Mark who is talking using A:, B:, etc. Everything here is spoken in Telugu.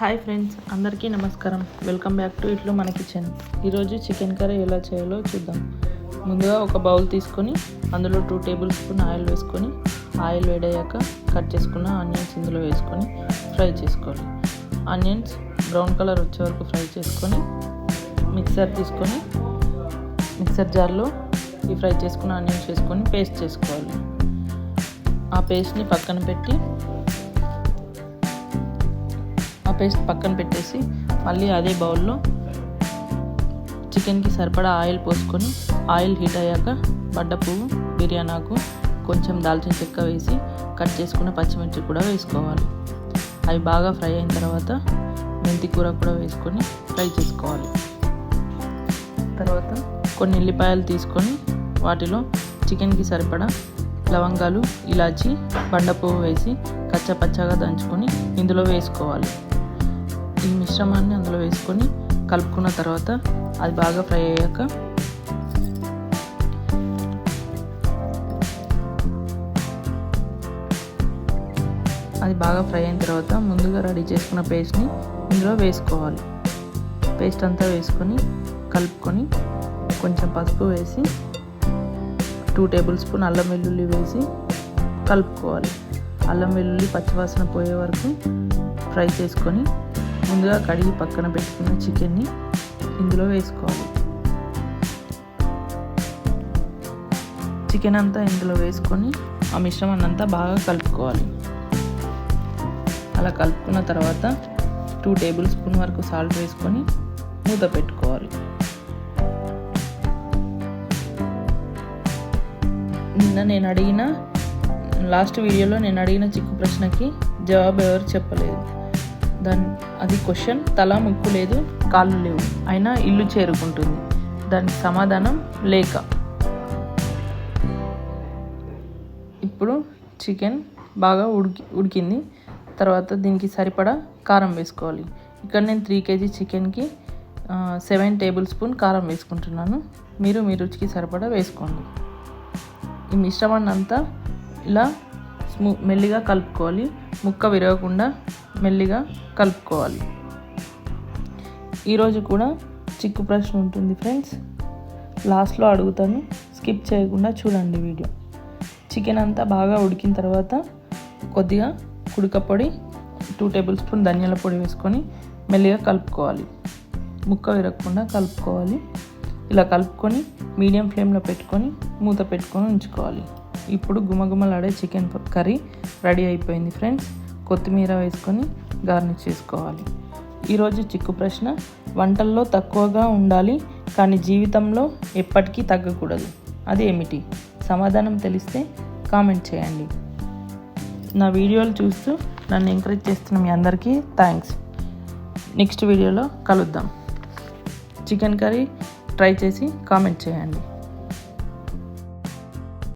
A: హాయ్ ఫ్రెండ్స్ అందరికీ నమస్కారం. వెల్కమ్ బ్యాక్ టు ఇట్లు మన కిచెన్. ఈరోజు చికెన్ కర్రీ ఎలా చేయాలో చూద్దాం. ముందుగా ఒక బౌల్ తీసుకొని అందులో టూ టేబుల్ స్పూన్ ఆయిల్ వేసుకొని ఆయిల్ వేడయ్యాక కట్ చేసుకున్న ఆనియన్స్ ఇందులో వేసుకొని ఫ్రై చేసుకోవాలి. ఆనియన్స్ బ్రౌన్ కలర్ వచ్చే వరకు ఫ్రై చేసుకొని మిక్సర్ తీసుకొని మిక్సర్ జార్లో ఈ ఫ్రై చేసుకున్న ఆనియన్స్ వేసుకొని పేస్ట్ చేసుకోవాలి. ఆ పేస్ట్ని పక్కన పెట్టి పేస్ట్ పక్కన పెట్టేసి మళ్ళీ అదే బౌల్లో చికెన్కి సరిపడా ఆయిల్ పోసుకొని ఆయిల్ హీట్ అయ్యాక బడ్డ పువ్వు బిర్యానాకు కొంచెం దాల్చిన చెక్క వేసి కట్ చేసుకున్న పచ్చిమిర్చి కూడా వేసుకోవాలి. అవి బాగా ఫ్రై అయిన తర్వాత మెంతి కూర కూడా వేసుకొని ఫ్రై చేసుకోవాలి. తర్వాత కొన్ని ఉల్లిపాయలు తీసుకొని వాటిలో చికెన్కి సరిపడా లవంగాలు ఇలాచి బండ పువ్వు వేసి కచ్చపచ్చగా దంచుకొని ఇందులో వేసుకోవాలి. ఈ మిశ్రమాన్ని అందులో వేసుకొని కలుపుకున్న తర్వాత అది బాగా ఫ్రై అయ్యాక అది బాగా ఫ్రై అయిన తర్వాత ముందుగా రెడీ చేసుకున్న పేస్ట్ని ఇందులో వేసుకోవాలి. పేస్ట్ అంతా వేసుకొని కలుపుకొని కొంచెం పసుపు వేసి టూ టేబుల్ స్పూన్ అల్లం వెల్లుల్లి వేసి కలుపుకోవాలి. అల్లం వెల్లుల్లి పచ్చివాసన పోయే వరకు ఫ్రై చేసుకొని ముందుగా కడిగి పక్కన పెట్టుకున్న చికెన్ని ఇందులో వేసుకోవాలి. చికెన్ అంతా ఇందులో వేసుకొని ఆ మిశ్రమాన్ని అంతా బాగా కలుపుకోవాలి. అలా కలుపుకున్న తర్వాత టూ టేబుల్ స్పూన్ వరకు సాల్ట్ వేసుకొని మూత పెట్టుకోవాలి. నిన్న నేను అడిగిన లాస్ట్ వీడియోలో నేను అడిగిన చిక్కు ప్రశ్నకి జవాబు ఎవరు చెప్పలేదు. దాని అది క్వశ్చన్. తల ముక్కు లేదు కాళ్ళు లేవు. అయినా ఇల్లు చేరుకుంటుంది. దానికి సమాధానం లేక. ఇప్పుడు చికెన్ బాగా ఉడికి ఉడికింది. తర్వాత దీనికి సరిపడా కారం వేసుకోవాలి. ఇక్కడ నేను త్రీ కేజీ చికెన్కి సెవెన్ టేబుల్ స్పూన్ కారం వేసుకుంటున్నాను. మీరు మీ రుచికి సరిపడా వేసుకోండి. ఈ మిశ్రమాన్ని అంతా ఇలా స్మూ మెల్లిగా కలుపుకోవాలి. ముక్క విరగకుండా మెల్లిగా కలుపుకోవాలి. ఈరోజు కూడా చిక్కు ప్రశ్న ఉంటుంది ఫ్రెండ్స్. లాస్ట్లో అడుగుతాను స్కిప్ చేయకుండా చూడండి వీడియో. చికెన్ అంతా బాగా ఉడికిన తర్వాత కొద్దిగా కుడక పొడి టూ టేబుల్ స్పూన్ ధనియాల పొడి వేసుకొని మెల్లిగా కలుపుకోవాలి. ముక్క విరగకుండా కలుపుకోవాలి. ఇలా కలుపుకొని మీడియం ఫ్లేమ్లో పెట్టుకొని మూత పెట్టుకొని ఉంచుకోవాలి. ఇప్పుడు గుమగుమలాడే చికెన్ కర్రీ రెడీ అయిపోయింది ఫ్రెండ్స్. కొత్తిమీర వేసుకొని గార్నిష్ చేసుకోవాలి. ఈరోజు చిక్కు ప్రశ్న. వంటల్లో తక్కువగా ఉండాలి కానీ జీవితంలో ఎప్పటికీ తగ్గకూడదు. అది ఏమిటి? సమాధానం తెలిస్తే కామెంట్ చేయండి. నా వీడియోలు చూస్తూ నన్ను ఎంకరేజ్ చేస్తున్న మీ అందరికీ థ్యాంక్స్. నెక్స్ట్ వీడియోలో కలుద్దాం. చికెన్ కర్రీ ట్రై చేసి కామెంట్ చేయండి.